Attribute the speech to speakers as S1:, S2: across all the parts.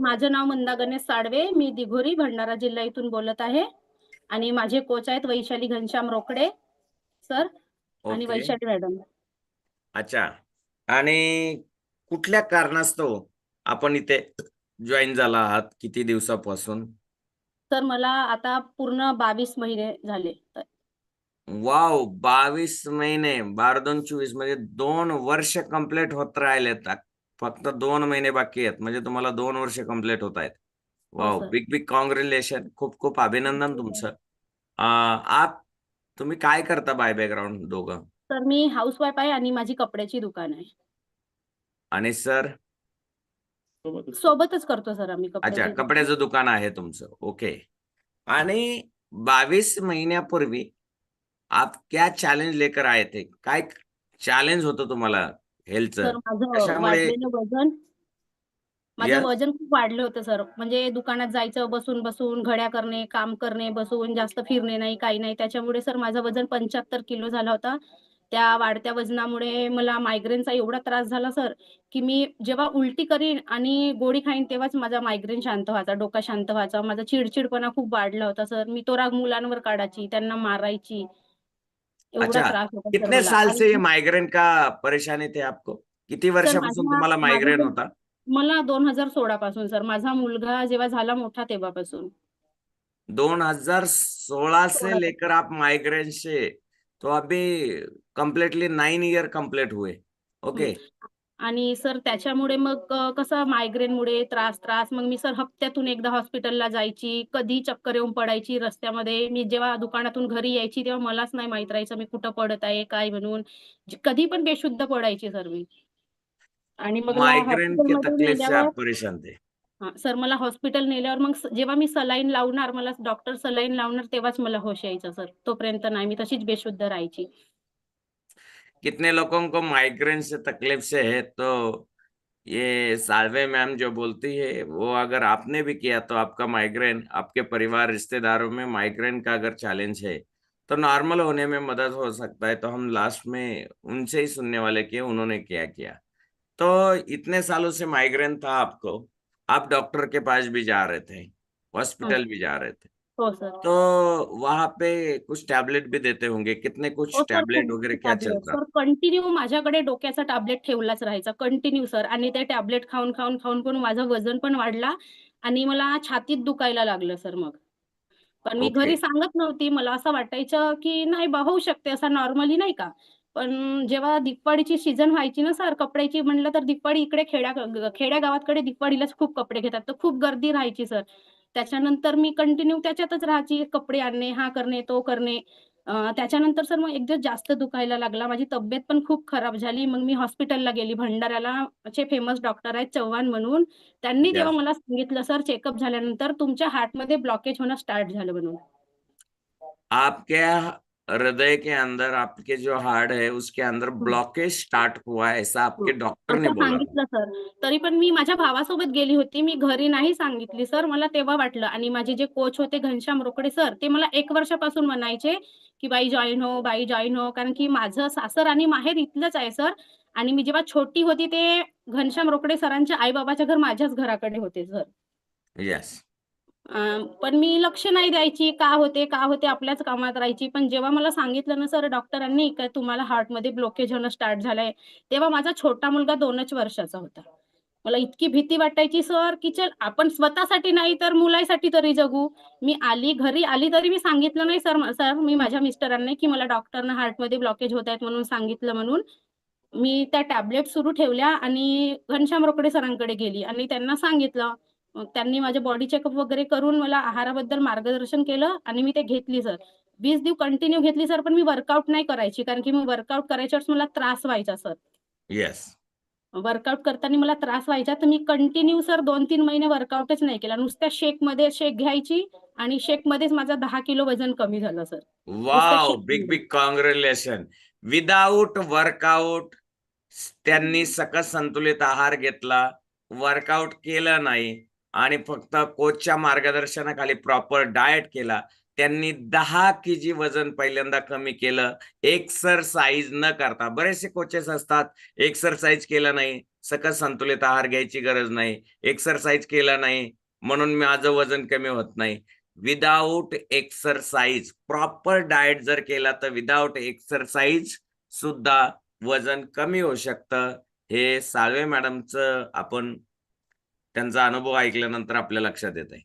S1: माझं नाव मंदा गणेश साडवे मी दिघोरी भंडारा जिल्हा इथून बोलत आहे. आणि माझे कोच आहेत वैशाली घनश्याम रोकडे सर आणि
S2: ओके
S1: वैशाली मॅडम
S2: अच्छा. आणि कुठल्या कारणास्तव आपण इथे जॉईन झाला आहात? किती दिवसापासून?
S1: सर मला आता पूर्ण बावीस महिने झाले.
S2: वाव बावीस महिने. बारा दोन चोवीस म्हणजे दोन वर्ष कंप्लीट होत राहिलेत. फक्त दोन महिने बाकी आहेत. म्हणजे तुम्हाला दोन वर्ष कंप्लीट होत आहेत. Wow
S1: sir.
S2: Big big congratulation खूप खूप अभिनंदन तुमचं. आप तुम्ही काय करता बाय बॅकग्राऊंड दोघं?
S1: तर मी हाऊसवाईफ आहे आणि माझी कपड्याची दुकान आहे.
S2: आणि सर?
S1: सोबतच. करतो सर आम्ही
S2: अच्छा
S1: कपड्याची दुकान.
S2: कपड्याचं दुकान आहे तुमचं. ओके. आणि बावीस महिन्यापूर्वी आप क्या चॅलेंज लेकर आए थे? काय चॅलेंज होतं तुम्हाला?
S1: सर
S2: हेल्थचं
S1: माझं वाढलेलं वजन माझं
S2: या-
S1: वजन खूप वाढलं होतं सर. म्हणजे दुकानात जायचं बसून बसून घड्या करणे काम करणे बसून जास्त फिरणे नाही काही नाही. त्याच्यामुळे सर माझं वजन पंच्याहत्तर किलो झाला होता. त्या वाढत्या वजनामुळे मला मायग्रेनचा एवढा त्रास झाला सर की मी जेव्हा उलटी करीन आणि गोळी खाईन तेव्हाच माझा मायग्रेन शांत व्हायचा डोका शांत व्हायचा. माझा चिडचिडपणा खूप वाढला होता सर. मी तो राग मुलांवर काढायची त्यांना मारायची.
S2: अच्छा, कितने. साल से ये माइग्रेन का परेशानी थे आपको? किती वर्षापासून तुम्हाला
S1: तर-
S2: होता?
S1: मला दोन हजार सोळा पासून सर. माझा मुलगा जेव्हा झाला मोठा तेव्हापासून.
S2: दोन हजार सोलह से लेकर आप माइग्रेन से तो अभी कंप्लीटली नाइन ईयर कंप्लीट हुए. ओके
S1: आणि सर त्याच्यामुळे मग कसं मायग्रेनमुळे त्रास त्रास मग मी सर हप्त्यातून एकदा हॉस्पिटलला जायची कधी चक्कर येऊन पडायची रस्त्यामध्ये. मी जेव्हा दुकानातून घरी यायची तेव्हा मलाच नाही माहीत राहायचं मी कुठं पडत आहे काय म्हणून. कधी पण बेशुद्ध पडायची सर मी. आणि मग हा सर मला हॉस्पिटल नेल्यावर मग जेव्हा मी सलाईन लावणार मला डॉक्टर सलाईन लावणार तेव्हाच मला होश यायचा सर. तोपर्यंत नाही मी तशीच बेशुद्ध राहायची.
S2: कितने लोगों को माइग्रेन से तकलीफ़ से है तो ये सालवे मैम जो बोलती है वो अगर आपने भी किया तो आपका माइग्रेन आपके परिवार रिश्तेदारों में माइग्रेन का अगर चैलेंज है तो नॉर्मल होने में मदद हो सकता है तो हम लास्ट में उनसे ही सुनने वाले कि उन्होंने क्या किया। तो इतने सालों से माइग्रेन था आपको आप डॉक्टर के पास भी जा रहे थे हॉस्पिटल भी जा रहे थे।
S1: हो सर.
S2: तो वहां पे कुछ टैबलेट भी देते होंगे कितने कुछ
S1: हो सर,
S2: टैबलेट
S1: खूप
S2: वगैरह क्या
S1: टॅबलेट.
S2: चलता?
S1: सर कंटिन्यू माझ्याकडे डोक्याचा टॅबलेट ठेवलाच राहायचा. Continue sir. आणि ते टॅबलेट खाऊन खाऊन खाऊन पण माझं वजन पण वाढला आणि मला छातीत दुखायला लागलं सर मग. पण मी
S2: ओके.
S1: घरी सांगत नव्हती. मला असं वाटायचं की नाही बा होऊ शकते असं नॉर्मली नाही का? पण जेव्हा दिवाळीची सीझन व्हायची ना सर कपड्याची म्हणलं तर दिवाळी इकडे खेड्या खेड्या गावातकडे दिवाळीलाच खूप कपडे घेतात. तर खूप गर्दी राहायची सर. त्याच्यानंतर मी कंटिन्यू त्याच्यातच राहायची. कपडे आणणे हा करणे तो करणे. त्याच्यानंतर सर मग एक दिवस जास्त दुखायला लागला. माझी तब्येत पण खूप खराब झाली. मग मी हॉस्पिटलला गेली. भंडाऱ्याला चे फेमस डॉक्टर आहेत चव्हाण म्हणून. त्यांनी. तेव्हा मला सांगितलं सर चेकअप झाल्यानंतर तुमच्या हार्टमध्ये ब्लॉकेज होणं स्टार्ट झालं म्हणून.
S2: आपके हृदय के अंदर आपके जो हार्ट है उसके अंदर ब्लॉकेज स्टार्ट हुआ है ऐसा आपके डॉक्टर ने बोला।
S1: सांगितलं सर. तरी पण मी माझ्या भावासोबत गेली होती मी घरी नाही सांगितली सर. मला तेव्हा वाटलं आणि माझे जे कोच होते घनश्याम रोकडे सर ते मला एक वर्षापासून म्हणायचे की बाई जॉईन हो बाई जॉईन हो. कारण की माझं सासर आणि माहेर इथलंच आहे सर. आणि मी जेव्हा छोटी होती ते घनश्याम रोकडे सरांच्या आई बाबाच्या घर माझ्याच घराकडे होते सर.
S2: यस
S1: पण मी लक्ष नाही द्यायची का होते का होते आपल्याच कामात राहायची. पण जेव्हा मला सांगितलं ना सर डॉक्टरांनी का तुम्हाला हार्टमध्ये ब्लॉकेज होणं स्टार्ट झालंय. तेव्हा माझा छोटा मुलगा दोनच वर्षाचा होता. मला इतकी भीती वाटायची सर की चल आपण स्वतःसाठी नाही तर मुलासाठी तरी जगू. मी आली घरी आली तरी मी सांगितलं नाही सर सर मी माझ्या मिस्टरांनी की मला डॉक्टरनं हार्टमध्ये ब्लॉकेज होत आहेत म्हणून सांगितलं म्हणून मी त्या टॅबलेट सुरू ठेवल्या आणि घनश्याम रोकडे सरांकडे गेली आणि त्यांना सांगितलं त्यांनी माझे बॉडी चेकअप वगैरे करून मला आहाराबद्दल मार्गदर्शन केलं आणि मी ते घेतली सर वीस दिवस कंटिन्यू घेतली सर पण मी वर्कआउट नाही करायची कारण की मी वर्कआउट करायच्या वेळेस मला त्रास व्हायचा सर
S2: यस
S1: वर्कआउट करताना मला त्रास व्हायचा तर मी कंटिन्यू सर दोन तीन महिने वर्कआउटच नाही केला. नुसत्या शेकमध्ये शेक घ्यायची आणि शेक मध्येच माझा दहा किलो वजन कमी झालं sir
S2: wow big. Big congratulation without workout त्यांनी सकस संतुलित आहार घेतला. वर्कआउट केलं नाही. आणि फक्त कोचच्या मार्गदर्शनाखाली प्रॉपर डाएट केला. त्यांनी दहा के जी वजन पहिल्यांदा कमी केलं. एक्सरसाइज न करता. बरेचसे कोचेस असतात एक्सरसाइज केलं नाही सकस संतुलित आहार घ्यायची गरज नाही एक्सरसाइज केला नाही म्हणून माझं वजन कमी होत नाही. विदाऊट एक्सरसाइज प्रॉपर डाएट जर केला तर विदाऊट एक्सरसाइज सुद्धा वजन कमी होऊ शकतं. हे साळवे मॅडमचं आपण त्यांचा अनुभव ऐकल्यानंतर आपल्या लक्षात येत आहे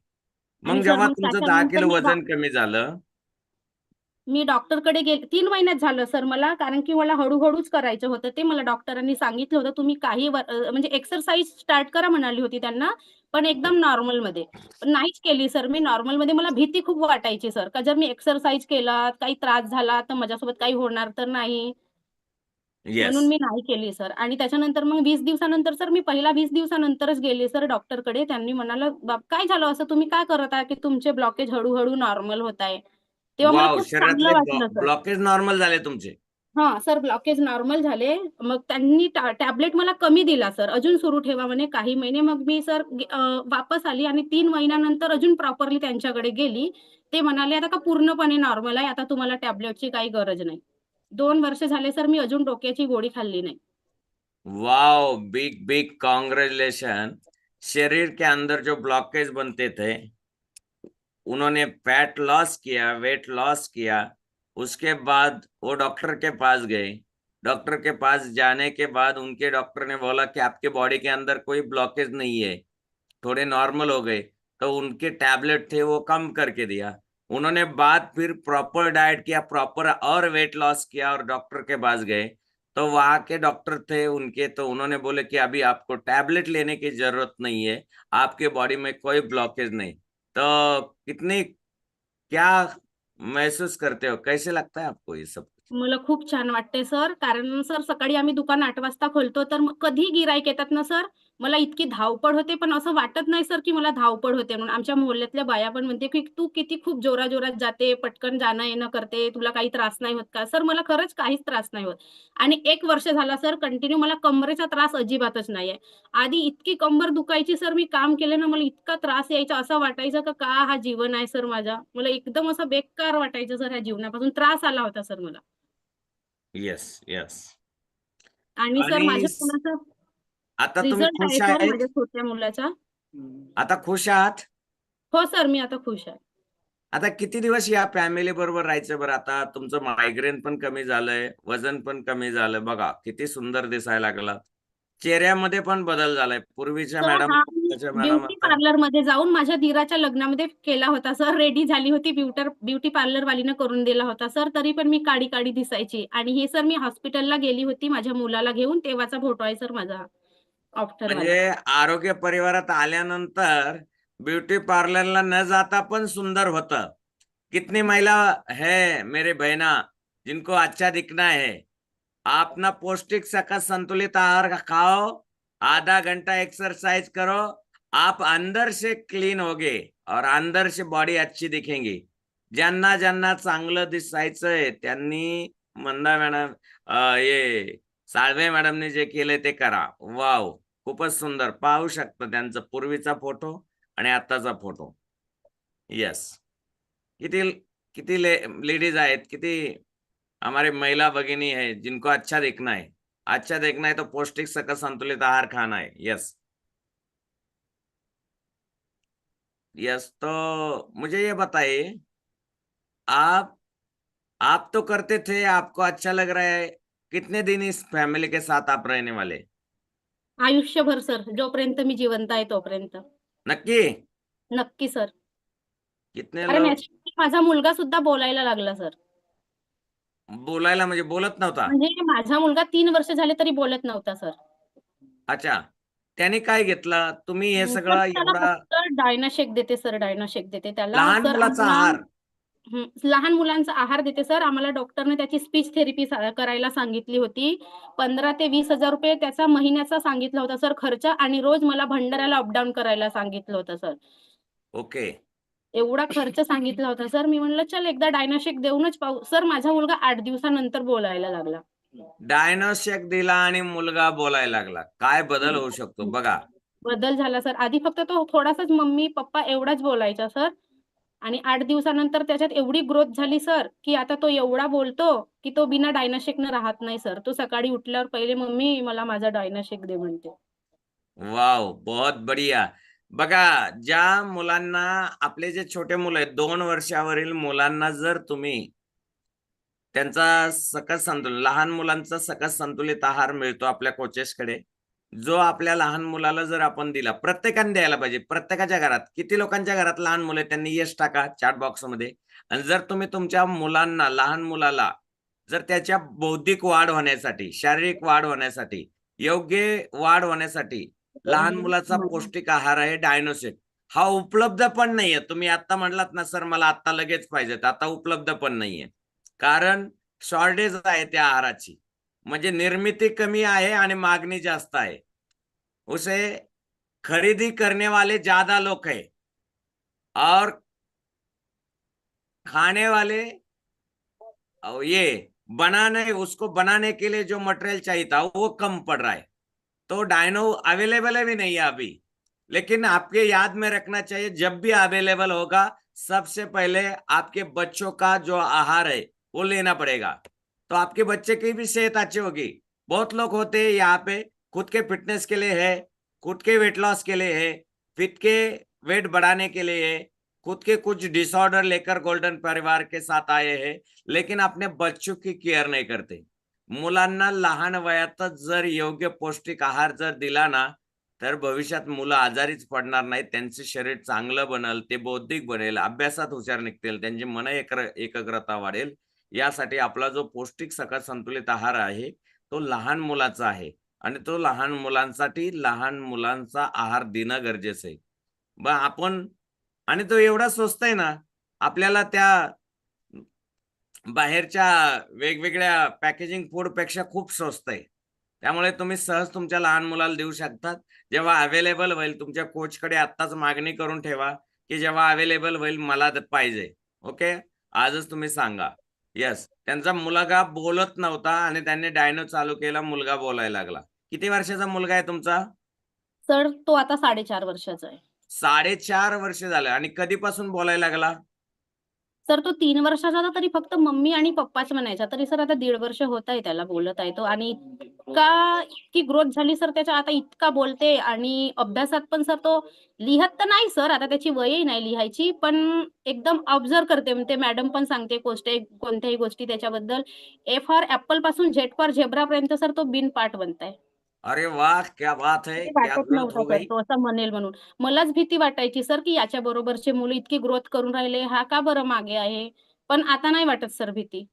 S2: मग
S1: आणि सर,
S2: जेव्हा
S1: मग
S2: तुमचं दहा
S1: त्याच्यानंतर
S2: किलो
S1: मी
S2: वजन कमी झालं.
S1: मी डॉक्टरकडे गेले तीन महिन्यात झालं सर मला कारण की मला हळूहळूच करायचं होतं ते. मला डॉक्टरांनी सांगितलं होतं तुम्ही काही वर- अं, म्हणजे एक्सरसाइज स्टार्ट करा म्हणाली होती त्यांना पण एकदम नॉर्मलमध्ये. पण नाहीच केली सर मी नॉर्मलमध्ये. मला भीती खूप वाटायची सर का जर मी एक्सरसाइज केला काही त्रास झाला तर माझ्यासोबत काही होणार तर नाही.
S2: येस
S1: म्हणून मी नाही केली सर. आणि त्याच्यानंतर मग वीस दिवसानंतर सर मी पहिला वीस दिवसानंतरच गेले सर डॉक्टरकडे. त्यांनी म्हणाला बाप काय झालं? असं तुम्ही काय करत आहे की तुमचे ब्लॉकेज हळूहळू नॉर्मल होत आहे? तेव्हा मला
S2: वाव
S1: खूप चांगलं
S2: शरीरातले
S1: वाटलं सर.
S2: ब्लॉकेज नॉर्मल झाले तुमचे.
S1: हा सर ब्लॉकेज नॉर्मल झाले. मग त्यांनी टॅबलेट मला कमी दिला सर. अजून सुरू ठेवा म्हणे काही महिने. मग मी सर गे- अं, वापस आली आणि तीन महिन्यानंतर अजून प्रॉपरली त्यांच्याकडे गेली. ते म्हणाले आता का पूर्णपणे नॉर्मल आहे? आता तुम्हाला टॅबलेटची काही गरज नाही. दोन वर्ष झाले सर मी अजून डोक्याची गोळी खाल्ली नाही.
S2: वाओ बिग बिग कॉन्ग्रेचुलेशन शरीर के अंदर जो ब्लॉकेज बनते थे, उन्होंने फैट लॉस किया वेट लॉस किया, उसके बाद वो डॉक्टर के पास गए। डॉक्टर के पास जाने के बाद उनके डॉक्टर ने बोला कि आपके बॉडी के अंदर कोई ब्लॉकेज नहीं है, थोड़े नॉर्मल हो गए। तो उनके टैबलेट थे, वो कम करके दिया। उन्होंने बाद फिर प्रॉपर डाइट किया प्रॉपर और वेट लॉस किया और डॉक्टर के पास गए। तो वहाँ के डॉक्टर थे उनके तो उन्होंने बोले कि अभी आपको टैबलेट लेने की ज़रूरत नहीं है, आपके बॉडी में कोई ब्लॉकेज नहीं। तो कितनी, क्या महसूस करते हो? कैसे लगता है आपको ये सब
S1: मला खूप छान वाटते सर. कारण सर, सकाळी आम्ही दुकान आठ वाजता खोलतो, तर कधी गिराईक येतात ना, सर? मला इतकी धावपळ होते पण असं वाटत नाही सर की मला धावपळ होते म्हणून. आमच्या मोहल्ल्यातल्या बाया पण म्हणते की तू किती खूप जोराजोरात जाते पटकन जाणं येणं करते तुला काही त्रास नाही होत का? सर मला खरंच काहीच त्रास नाही होत. आणि एक वर्ष झाला सर कंटिन्यू मला कमरेचा त्रास अजिबातच नाहीये. आधी इतकी कंबर दुखायची सर मी काम केलं ना मला इतका त्रास यायचा असं वाटायचं का का हा जीवन आहे सर माझा? मला एकदम असं बेकार वाटायचं सर ह्या जीवनापासून. त्रास आला होता सर मला.
S2: येस येस
S1: आणि सर माझ्या मुलाचा
S2: आता तुम्ही
S1: रिझल्ट
S2: खुश
S1: आहे सर माझ्या छोट्या मुलाचा?
S2: आता खुश आहात?
S1: हो सर मी आता खुश आहे.
S2: आता किती दिवस या फॅमिली बरोबर राहायचं बरं? आता तुमचं मायग्रेन पण कमी झालंय वजन पण कमी झालं बघा किती सुंदर दिसायला लागला. चेहऱ्यामध्ये पण बदल झालाय. पूर्वीच्या
S1: सर
S2: मॅडम
S1: हा
S2: आताच्या मॅडम
S1: ब्युटी पार्लरमध्ये जाऊन माझ्या धीराच्या लग्नामध्ये केला होता सर. रेडी झाली होती. ब्युटर ब्युटी पार्लर वालीनं करून दिला होता सर. तरी पण मी काडी काडी दिसायची. आणि हे सर मी हॉस्पिटलला गेली होती माझ्या मुलाला घेऊन. तेव्हाचा फोटो आहे सर माझा. आफ्टर
S2: म्हणजे आरोग्य परिवारात आल्यानंतर ब्युटी पार्लरला न जाता पण सुंदर होतं. कितनी महिला है मेरे बहना जिनको अच्छा दिखना है आप ना पौष्टिक सकस संतुलित आहार खाओ आधा घंटा एक्सरसाइज करो आप अंदर से क्लीन होगे और अंदर से बॉडी अच्छी दिखेंगी. ज्यांना ज्यांना चांगलं दिसायचंय त्यांनी मंदा मॅडम हे साळवे मॅडमने जे केले ते करा. वाव खूपच सुंदर. पाहू शकता त्यांचा पूर्वीचा फोटो आणि आताचा फोटो. येस किती किती ले लेडीज आहेत किती हमारे महिला भगिनी है जिनको अच्छा देखना है. अच्छा देखना है तो पौष्टिक सकस संतुलित आहार खाना है. यस यस तो मुझे ये बताइए आप आप तो करते थे आपको अच्छा लग रहा है कितने दिन इस फैमिली के साथ आप रहने वाले?
S1: आयुष्यभर सर. जोपर्यंत मी जिवंत आहे तोपर्यंत.
S2: नक्की?
S1: नक्की सर.
S2: कितने
S1: कारण
S2: लोग?
S1: याच्यासाठी माझा मुलगा सुद्धा बोलायला लागला सर.
S2: बोलायला म्हणजे बोलत नव्हता?
S1: म्हणजे माझा मुलगा तीन वर्ष झाले तरी बोलत नव्हता सर.
S2: अच्छा. त्याने काय घेतलं? तुम्ही हे सगळं
S1: त्याला
S2: एवढा
S1: फक्त डायना शेक देते सर. डायना शेक देते. त्याला
S2: लहान
S1: सर
S2: मुलाचा आहार.
S1: लहान मुलांचा आहार देते सर. आम्हाला डॉक्टरने त्याची स्पीच थेरपी करायला सांगितली होती. पंधरा ते वीस हजार रुपये त्याचा महिन्याचा सांगितला होता सर. खर्च आणि रोज मला भंडाऱ्याला अपडाऊन करायला सांगितलं होतं सर.
S2: ओके.
S1: एवढा खर्च सांगितला होता सर. मी म्हणलं चल एकदा डायनाशेक देऊनच पाहू. सर माझा मुलगा आठ दिवसानंतर बोलायला लागला.
S2: डायनोशेक दिला आणि मुलगा बोलायला लागला. काय बदल होऊ शकतो? बघा.
S1: बदल झाला सर. आधी फक्त तो थोडासाच मम्मी पप्पा एवढाच बोलायचा सर. आणि आठ दिवसानंतर त्याच्यात एवढी ग्रोथ झाली सर की आता तो एवढा बोलतो की तो बिना डायनाशेकनं राहत नाही सर तो सकाळी उठल्यावर पहिले मम्मी मला माझा डायनाशेक दे म्हणते.
S2: वाव! बहुत बढिया. बघा ज्या मुलांना आपले जे छोटे मुलं आहेत दोन वर्षावरील मुलांना जर तुम्ही त्यांचा सकस संतुलन लहान मुलांचा सकस संतुलित आहार मिळतो आपल्या कोचेसकडे जो आपल्या लहान मुलाला जर आपण दिला प्रत्येकाने द्यायला पाहिजे. प्रत्येकाच्या घरात किती लोकांच्या घरात लहान मुलं त्यांनी यश टाका चॅट बॉक्समध्ये. आणि जर तुम्ही तुमच्या मुलांना लहान मुलाला जर त्याच्या बौद्धिक वाढ होण्यासाठी शारीरिक वाढ होण्यासाठी योग्य वाढ होण्यासाठी लहान मुलाचा पौष्टिक आहार आहे डायनोसेट हा उपलब्ध पण नाहीये. तुम्ही आता म्हणलात ना सर मला आता लगेच पाहिजेत. आता उपलब्ध पण नाहीये. कारण शॉर्टेज आहे त्या आहाराची. म्हणजे निर्मिती कमी आहे आणि जास्त आहे. उसे खरीदी करने वाले ज़्यादा लोग है. और खाने वाले और ये बनाने, उसको बनाने के लिए जो मटेरियल चाहिए था, वो कम पड़ रहा है। तो डायनो अवेलेबल है भी नहीं है अभी। लेकिन आपके याद में रखना चाहिए, जब भी अवेलेबल होगा, सबसे पहले आपके बच्चों का जो आहार है, वो लेना पड़ेगा। तो आपके बच्चे की भी सेहत अच्छी होगी। बहुत लोग होते हैं यहाँ पे खुद के फिटनेस के लिए है खुद के वेट लॉस के लिए है फिट के वेट बढ़ाने के लिए है खुद के कुछ डिसऑर्डर लेकर गोल्डन परिवार के साथ आए हैं लेकिन अपने बच्चों की केअर नाही करते। मुलांना लहान वयातच जर योग्य पौष्टिक आहार जर दिला ना तर भविष्यात मुलं आजारीच पडणार नाही त्यांचे शरीर चांगलं बनल ते बौद्धिक बनेल अभ्यासात हुशार निघतील त्यांची मन एकर एकाग्रता वाढेल यासाठी आपला जो पौष्टिक सकस संतुलित आहार आहे तो लहान मुलाचा आहे आणि तो लहान मुलांसाठी लहान मुलांचा आहार देणं गरजेचं आहे. ब आपण आणि तो एवढा स्वस्त आहे ना आपल्याला त्या बाहेरच्या वेगवेगळ्या पॅकेजिंग फूडपेक्षा खूप स्वस्त आहे. त्यामुळे तुम्ही सहज तुमच्या लहान मुलाला देऊ शकतात. जेव्हा अवेलेबल होईल तुमच्या कोचकडे आत्ताच मागणी करून ठेवा की जेव्हा अवेलेबल होईल मला पाहिजे. ओके? आजच तुम्ही सांगा. येस त्यांचा मुलगा बोलत नव्हता आणि त्यांनी डायनो चालू केला मुलगा बोलायला लागला. किती वर्षाचा मुलगा आहे तुमचा?
S1: सर तो आता साडेचार वर्षाचा आहे.
S2: साडेचार वर्ष झालं आणि कधीपासून बोलायला लागला?
S1: सर तो तीन वर्षाचा होता तरी फक्त मम्मी आणि पप्पाच म्हणायचा. तरी सर आता दीड वर्ष होत आहे त्याला बोलत आहे तो आणि इतका इतकी ग्रोथ झाली सर त्याच्या आता इतका बोलते आणि अभ्यासात पण सर तो लिहत तर नाही सर आता त्याची वयही नाही लिहायची पण एकदम ऑब्झर्व करते. म्हणते मॅडम पण सांगते गोष्ट कोणत्याही गोष्टी त्याच्याबद्दल. ए फॉर ऍपलपासून झेड फॉर झेब्रा पर्यंत सर तो बिन पाठ बनताय.
S2: अरे वाह क्या बात है
S1: वाटत
S2: हो
S1: नव्हतं तो असं म्हणेल म्हणून. मलाच भीती वाटायची सर की याच्या बरोबरचे मुलं इतकी ग्रोथ करून राहिले हा का बरं मागे आहे? पण आता नाही वाटत सर भीती.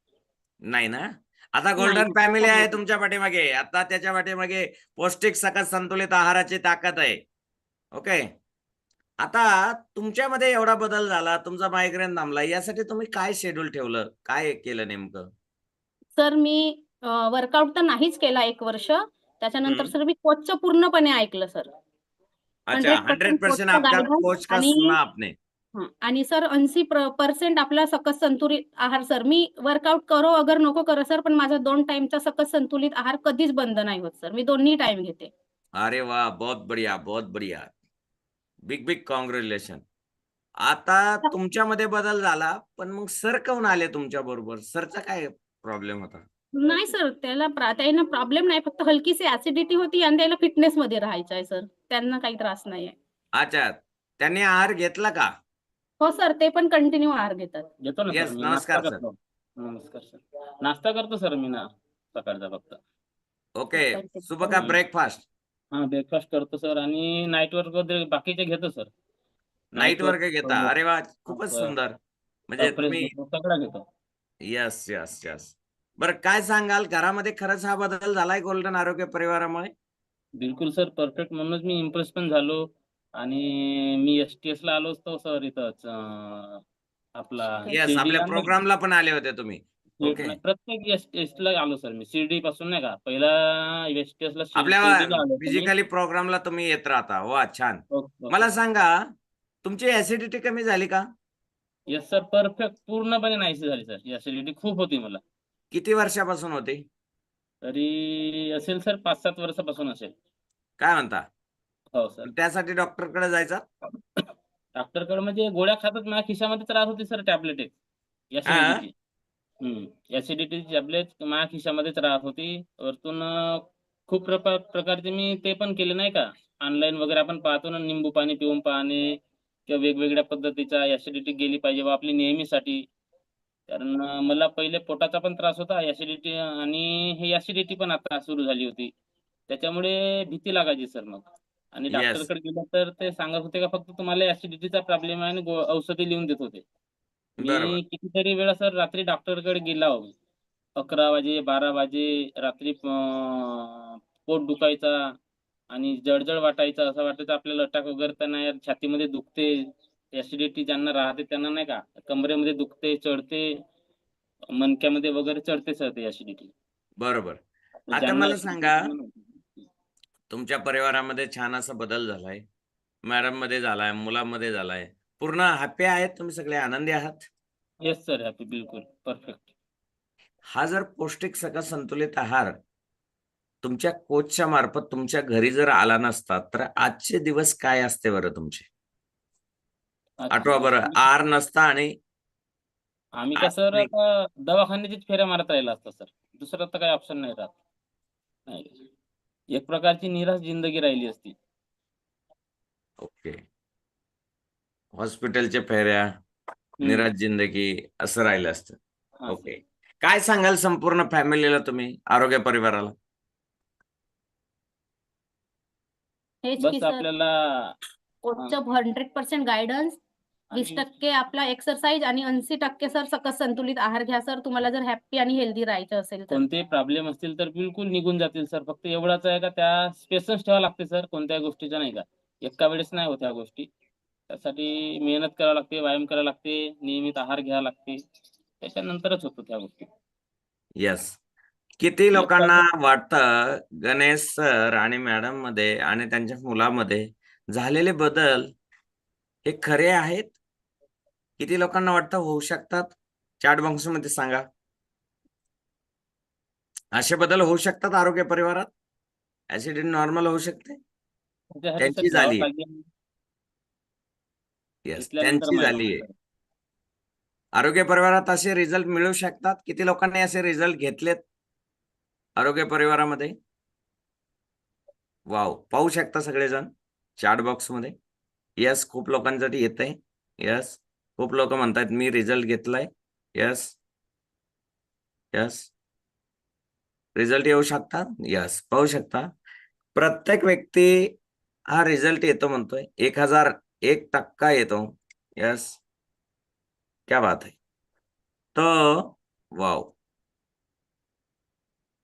S2: नाही ना? आता गोल्डन फॅमिली आहे. तुमच्या पाठीमागे. आता त्याच्या पाठीमागे पौष्टिक सकस संतुलित आहाराची ताकद आहे. ओके आता तुमच्यामध्ये एवढा बदल झाला तुमचा मायग्रेन थांबला यासाठी तुम्ही काय शेड्यूल ठेवलं? काय केलं नेमकं?
S1: सर मी वर्कआउट तर नाहीच केला एक वर्ष. त्याच्यानंतर. सर मी कोचचं पूर्णपणे ऐकलं सर.
S2: अच्छा
S1: 100%
S2: हंड्रेड परसेंट आपने.
S1: आणि सर ऐंशी पर्सेंट आपला सकस संतुलित आहार सर मी वर्कआउट करो अगर नको करो सर पण माझा दोन टाइमचा सकस संतुलित आहार कधीच बंद नाही होत सर मी दोन्ही टाइम घेते.
S2: अरे वाह बहुत बढ़िया बहुत बढ़िया. बिग बिग कॉंग्रॅच्युलेशन आता तुमच्यामध्ये बदल झाला पण मग सर काऊन आले तुमच्या बरोबर? सरचा काय प्रॉब्लेम होता?
S1: नाही सर त्याला त्यांना प्रॉब्लेम नाही फक्त हलकीशी ऍसिडिटी होती आणि त्याला फिटनेस मध्ये राहायचं आहे सर त्यांना काही त्रास नाही आहे
S2: अच्छा त्यांनी आहार घेतला का?
S1: हो सर ते पण कंटिन्यू आहार घेतात.
S3: घेतो ना
S2: Yes,
S3: सर मी
S2: नमस्कार,
S3: नाश्ता
S2: सर.
S3: करतो. नमस्कार सर. नाश्ता करतो सर मी ना सकाळचा फक्त.
S2: ओके. सुबह का
S3: हम्म.
S2: ब्रेकफास्ट
S3: हा ब्रेकफास्ट करतो सर आणि नाईट वर्क वगैरे बाकीचे घेतो सर.
S2: नाईट वर्क घेता?
S3: हो.
S2: अरे वा खूपच
S3: हो.
S2: सुंदर. म्हणजे तुम्ही
S3: सगळं घेतो.
S2: यस यस यस बरं काय सांगाल? घरामध्ये खरंच हा बदल झालाय गोल्डन आरोग्य परिवारामुळे?
S3: बिलकुल सर परफेक्ट म्हणूनच मी इम्प्रेस पण झालो. आणि मी एस टी एस ला आलो असतो सर इथंच अं, आपला
S2: येस आपल्या
S3: नाही-
S2: प्रोग्रामला पण आले होते तुम्ही. ओके.
S3: नाही, प्रत्येक एस टी ला आलो सर मी शिर्डी पासून नाही का पहिला एस टी एस ला
S2: आपल्या
S3: शिर्डीला आलो होतो मी.
S2: फिजिकली प्रोग्रामला तुम्ही येत राहता. वा छान.
S3: Okay, okay.
S2: मला सांगा तुमची ऍसिडिटी कमी झाली का?
S3: येस सर परफेक्ट पूर्णपणे नाहीशी झाली सर. ऍसिडिटी खूप होती मला.
S2: किती वर्षापासून होती?
S3: तरी असेल सर पाच सात वर्षापासून असेल.
S2: काय म्हणता?
S3: हो सर
S2: त्यासाठी डॉक्टरकडे जायचा?
S3: डॉक्टरकडे म्हणजे गोळ्या खातात माझ्या खिशामध्येच राहत होती सर टॅबलेट एक. हम्म. ऍसिडिटीची टॅबलेट माझ्या खिशामध्येच राहत होती. वरतून खूप प्रकार प्रकारचे मी ते पण केले नाही का? ऑनलाईन वगैरे आपण पाहतो ना निंबू पाणी पिऊन पाहणे किंवा वेगवेगळ्या पद्धतीचा ऍसिडिटी गेली पाहिजे बा आपली नेहमीसाठी. कारण मला पहिले पोटाचा पण त्रास होता ऍसिडिटी आणि हे ऍसिडिटी पण आता सुरू झाली होती. त्याच्यामुळे भीती लागायची सर मग. आणि
S2: Yes.
S3: डॉक्टरकडे गेलं तर ते सांगत होते का फक्त तुम्हाला ऍसिडिटीचा प्रॉब्लेम आहे आणि गो- औषधी लिहून देत होते.
S2: बरोबर.
S3: मी कितीतरी वेळा सर रात्री डॉक्टरकडे गेला हो अकरा वाजे बारा वाजे रात्री अं, पोट दुखायचा आणि जळजळ वाटायचं. असं वाटायचं आपल्याला अटॅक वगैरे तर नाही छातीमध्ये दुखते ऍसिडिटी ज्यांना राहते त्यांना नाही का कमरेमध्ये दुखते चढते मणक्यामध्ये वगैरे चढते सर ते ऍसिडिटी
S2: बरोबर. आता मला सांगा तुमच्या परिवारामध्ये छान असा बदल झालाय. मॅडममध्ये झालाय मुलामध्ये झालाय. पूर्ण हॅपी आहेत? तुम्ही सगळे आनंदी आहात?
S3: येस सर हॅपी बिलकुल. परफेक्ट
S2: हा जर पौष्टिक सकस संतुलित आहार तुमच्या कोचच्या मार्फत तुमच्या घरी जर आला नसता तर आजचे दिवस काय असते बरं तुमचे? आठवा बरं आहार नसता आणि
S3: आम्ही का सर. आता दवाखान्याचीच फेऱ्या मारत राहिला असता सर दुसरं तर काही ऑप्शन नाही राहत. नाही. एक प्रकारची निराश जिंदगी राहिली असती.
S2: ओके. हॉस्पिटलच्या फेऱ्या. निराश जिंदगी असं राहिलं असतं. ओके. काय सांगाल संपूर्ण फॅमिलीला तुम्ही आरोग्य परिवाराला?
S1: हेच की
S3: बस
S1: सर
S3: आपल्याला
S1: कोचचं हंड्रेड पर्सेंट गायडन्स वीस टक्के आपला एक्सरसाइज आणि ऐंशी टक्के सर सकस संतुलित आहार घ्या सर. तुम्हाला जर हॅप्पी आणि हेल्दी राहायचं असेल तर.
S3: कोणतेही प्रॉब्लेम असतील तर बिलकुल निघून जातील सर. फक्त एवढंच आहे का त्या स्पेसच ठेवावं लागते सर कोणत्याही गोष्टीच्या नाही का? एका वेळेस नाही होत ह्या गोष्टी. त्यासाठी मेहनत करावी लागते व्यायाम करावा लागते नियमित आहार घ्यावा लागते. त्याच्यानंतरच होतो त्या गोष्टी.
S2: येस किती लोकांना वाटतं गणेश सर आणि मॅडममध्ये आणि त्यांच्या मुलामध्ये झालेले बदल हे खरे आहेत? किती लोकांना वाटतं होऊ शकतात? चॅट बॉक्समध्ये सांगा. असे बदल होऊ शकतात आरोग्य परिवारात? ऍसिडिटी नॉर्मल होऊ शकते? त्यांची झाली. येस त्यांची झाली. आहे. आरोग्य परिवारात असे रिझल्ट मिळू शकतात? किती लोकांनी असे रिझल्ट घेतलेत? आरोग्य परिवारामध्ये? वाव पाहू शकता सगळेजण. चॅट बॉक्समध्ये. यस खूप लोकांसाठी येत आहे यस खूप लोक म्हणतात मी रिझल्ट घेतलाय. यस यस रिझल्ट येऊ शकता? यस पाहू शकता. प्रत्येक व्यक्ती हा रिझल्ट येतो म्हणतोय. एक हजार एक टक्का येतो. यस क्या बात है. तो वाव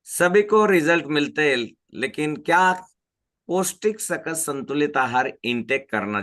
S2: सभी को रिजल्ट मिलते लेकिन क्या पौष्टिक सकस संतुलित आहार इनटेक करना